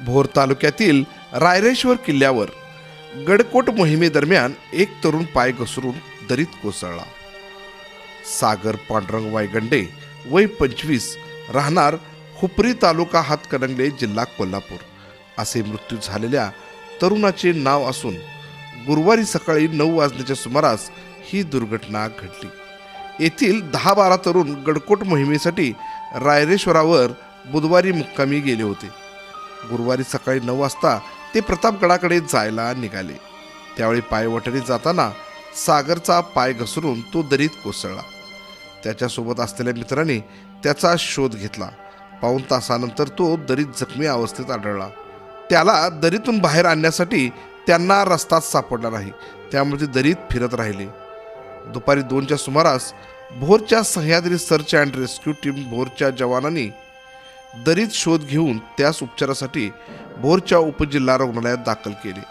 भोर तालुक्यातील रायरेश्वर किल्ल्यावर गडकोट मोहिमेदरम्यान एक तरुण पाय घसरून दरीत कोसळला. सागर पांडुरंग वायगंडे वय पंचवीस राहणार हुपरी तालुका हातकणंगले जिल्हा कोल्हापूर. असे मृत्यू झालेल्या तरुणाचे नाव असून गुरुवारी सकाळी नऊ वाजण्याच्या सुमारास ही दुर्घटना घडली. येथील दहा बारा तरुण गडकोट मोहिमेसाठी रायरेश्वरावर बुधवारी मुक्कामी गेले होते. गुरुवारी सकाळी नऊ वाजता ते प्रतापगडाकडे जायला निघाले. त्यावेळी पायवाटेने जाताना सागरचा पाय घसरून तो दरीत कोसळला. त्याच्यासोबत असलेल्या मित्राने त्याचा शोध घेतला. पाऊण तासानंतर तो दरीत जखमी अवस्थेत आढळला. त्याला दरीतून बाहेर आणण्यासाठी त्यांना रस्ताच सापडला नाही. त्यामुळे ते दरीत फिरत राहिले. दुपारी दोनच्या सुमारास भोरच्या Sahyadri search and rescue team भोरच्या जवानांनी दरीत शोध घेऊन त्यास उपचारासाठी भोरच्या उपजिल्हा रुग्णालयात दाखल केले.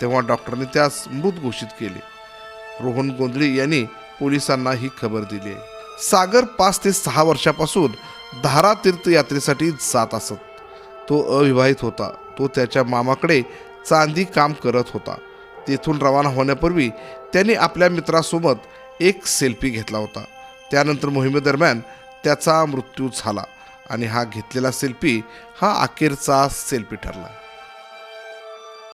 तेव्हा डॉक्टरांनी त्यास मृत घोषित केले. रोहन गोंधळे यांनी पोलिसांना ही खबर दिली सागर पाच ते सहा वर्षापासून धारा तीर्थयात्रेसाठी जात असत. तो अविवाहित होता. तो त्याच्या मामाकडे चांदी काम करत होता. तेथून रवाना होण्यापूर्वी त्याने आपल्या मित्रासोबत एक सेल्फी घेतला होता. त्यानंतर मोहिमेदरम्यान त्याचा मृत्यू झाला. आणि हा घेतलेला सेल्फी हा अखेरचा सेल्फी ठरला.